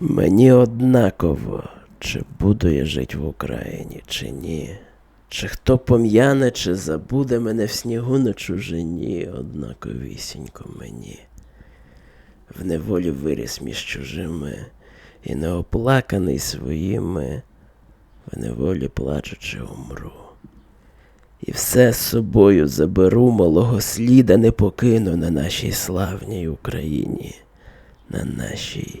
Мені однаково, чи буду я жить в Україні, чи ні. Чи хто пом'яне, чи забуде мене в снігу на чужині, однаковісінько мені. В неволі виріс між чужими, і неоплаканий своїми, в неволі плачучи умру. І все з собою заберу, малого сліда не покину на нашій славній Україні, на нашій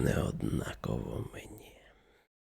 Не однаково мені.